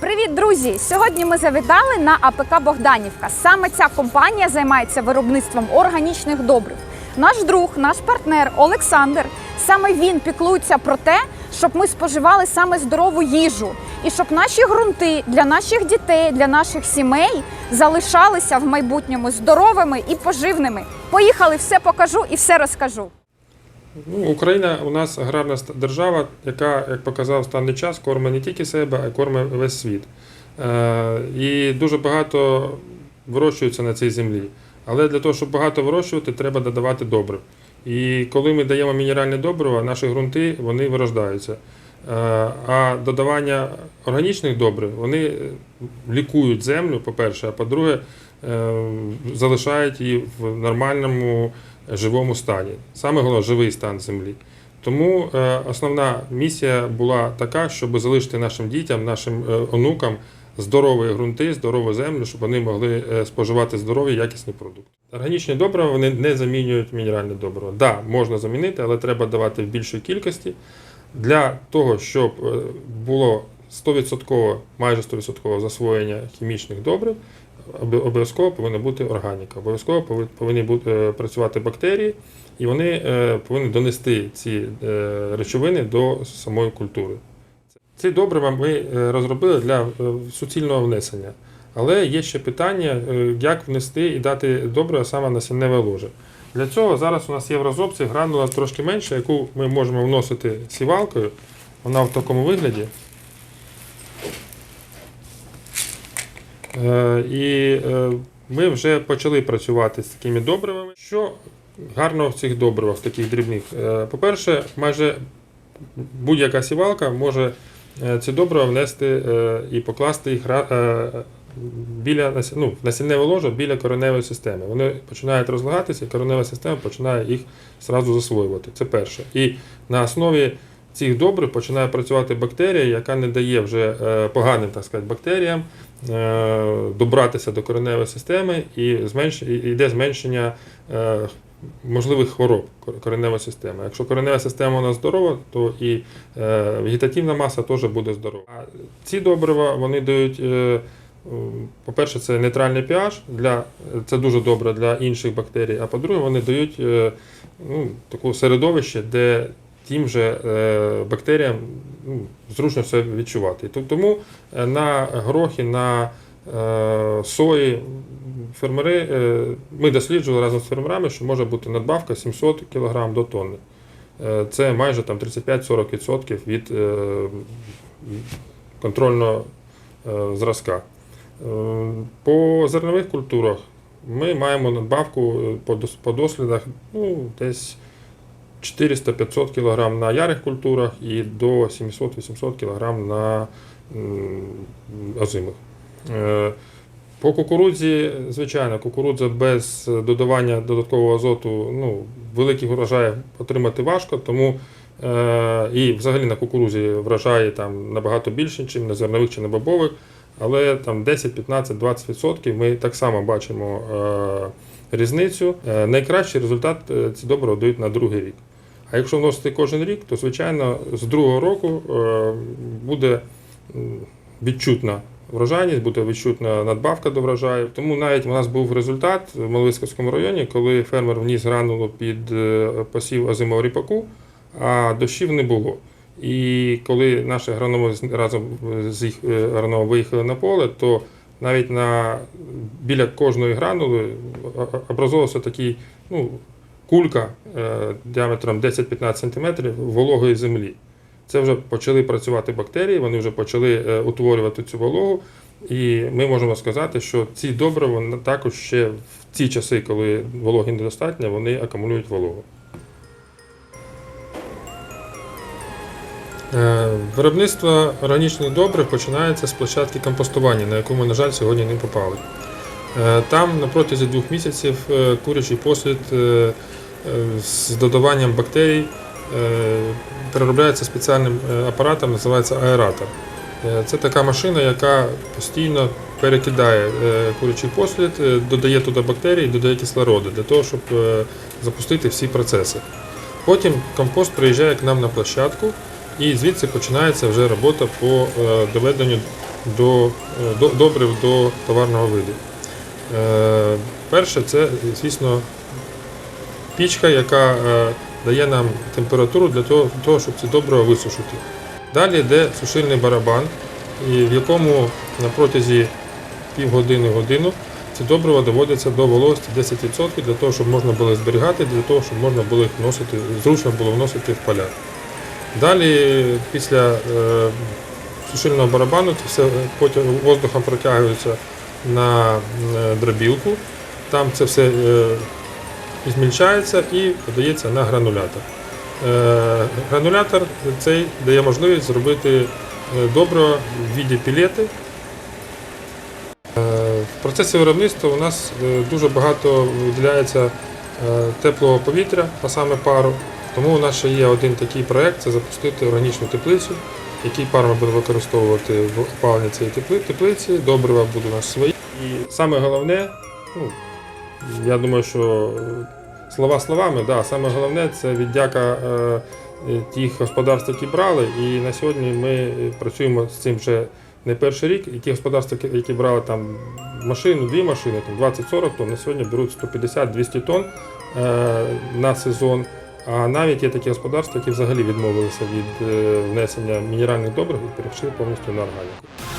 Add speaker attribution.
Speaker 1: Привіт, друзі! Сьогодні ми завітали на АПК Богданівка. Саме ця компанія займається виробництвом органічних добрив. Наш друг, наш партнер Олександр. Саме він піклується про те, щоб ми споживали саме здорову їжу, і щоб наші ґрунти для наших дітей, для наших сімей залишалися в майбутньому здоровими і поживними. Поїхали, все покажу і все розкажу.
Speaker 2: Ну, Україна у нас аграрна держава, яка, як показав останній час, кормить не тільки себе, а й кормить весь світ. Е, і дуже багато вирощується на цій землі. Але для того, щоб багато вирощувати, треба додавати добрив. І коли ми даємо мінеральне добриво, наші ґрунти вони вирождаються. Е, а додавання органічних добрив вони е, лікують землю, по-перше, а по-друге, е, залишають її в нормальному живому стані. Саме головне живий стан землі. Тому основна місія була така, щоб залишити нашим дітям, нашим онукам здорові ґрунти, здорову землю, щоб вони могли споживати здорові якісні продукти. Органічні добрива вони не замінюють мінеральне добриво. Так, да, можна замінити, але треба давати в більшій кількості для того, щоб е, було 100%, майже 100% засвоєння хімічних добрив, обов'язково повинна бути органіка. Обов'язково повинні бути, е, працювати бактерії, і вони е, повинні донести ці речовини до самої культури. Ці добрива ми розробили для суцільного внесення. Але є ще питання, як внести і дати добрива саме на сінневе ложе. Для цього зараз у нас є в розробці гранула трошки менша, яку ми можемо вносити сівалкою. Вона в такому вигляді. Е, І е, ми вже почали працювати з такими добривами. Що гарного в цих добривах, в таких дрібних? Е, По-перше, майже будь-яка сівалка може ці добрива внести і покласти їх біля ну, насінневе ложе біля кореневої системи. Вони починають розлагатися, і коренева система починає їх зразу засвоювати. Це перше. І на основі цих добрив починає працювати бактерія, яка не дає вже е, поганим так сказати, бактеріям е, добратися до кореневої системи і зменш... йде зменшення е, можливих хвороб кореневої системи. Якщо коренева система у нас здорова, то і вегетативна маса теж буде здорова. А ці добрива вони дають. Е, По-перше, це нейтральний pH, для, це дуже добре для інших бактерій. А по-друге, вони дають е, ну, таке середовище, де тим же е, бактеріям ну, зручно все відчувати. Тому на горохи, на сої фермери, ми досліджували разом з фермерами, що може бути надбавка 700 кг до тонни. Це майже там 35-40% від контрольного зразка. Е, По зернових культурах ми маємо надбавку е, по дослідах ну, десь 400-500 кг на ярих культурах і до 700-800 кг на озимих. Е, По кукурудзі, звичайно, кукурудза без додавання додаткового азоту, ну, великих врожаїв отримати важко, тому е, і взагалі на кукурузі врожаї там набагато більше, ніж на зернових чи на бобових, але там 10, 15, 20% ми так само бачимо е, різницю. Е, найкращий результат е, ці добрива дають на другий рік. А якщо вносити кожен рік, то звичайно з другого року буде відчутна врожайність, буде відчутна надбавка до врожаю. Тому навіть у нас був результат в Маловиськовському районі, коли фермер вніс гранулу під посів озимого ріпаку, а дощів не було. І коли наші агрономи разом з їх е, виїхали на поле, то навіть на, біля кожної гранули образовувався такий ну, кулька е, діаметром 10-15 см вологої землі. Це вже почали працювати бактерії, вони вже почали е, утворювати цю вологу. І ми можемо сказати, що ці добрива також ще в ці часи, коли вологи недостатньо, вони акумулюють вологу. Виробництво органічних добрив починається з площадки компостування, на яку ми, на жаль, сьогодні не попали. Е, Там на протязі двох місяців е, курячий послід е, е, з додаванням бактерій е, переробляється спеціальним е, апаратом, називається аератор. Е, Це така машина, яка постійно перекидає е, курячий послід, е, додає туди бактерії, додає кислороду для того, щоб е, запустити всі процеси. Потім компост приїжджає к нам на площадку, і звідси починається вже робота по е, доведенню до, е, до добрив до товарного виду. Е, Перше, це, звісно, пічка, яка дає нам температуру для того, щоб ці добрива висушити. Далі йде сушильний барабан, в якому на протязі півгодини годину ці добрива доводяться до вологості 10% для того, щоб можна було зберігати, для того, щоб можна було їх вносити, зручно було вносити в поля. Далі, після е, сушильного барабану, це все потім воздухом протягується на е, дробілку. Там це все е, змільчається і подається на гранулятор. Гранулятор цей дає можливість зробити добриво в віді пілети. В процесі виробництва у нас дуже багато виділяється теплого повітря, а саме пару. Тому у нас ще є один такий проєкт це запустити органічну теплицю, який пар ми будемо використовувати в опаленні цієї теплиці, добрива будуть у нас свої. І саме головне, ну, я думаю, що слова словами, да, саме головне це віддяка е, тих господарств, які брали. І на сьогодні ми працюємо з цим вже не перший рік. І ті господарства, які- брали там машину, дві машини, там 20-40 тонн, на сьогодні беруть 150-200 тонн е, на сезон. А навіть є такі господарства, які взагалі відмовилися від е, внесення мінеральних добрив і перейшли повністю на органіку.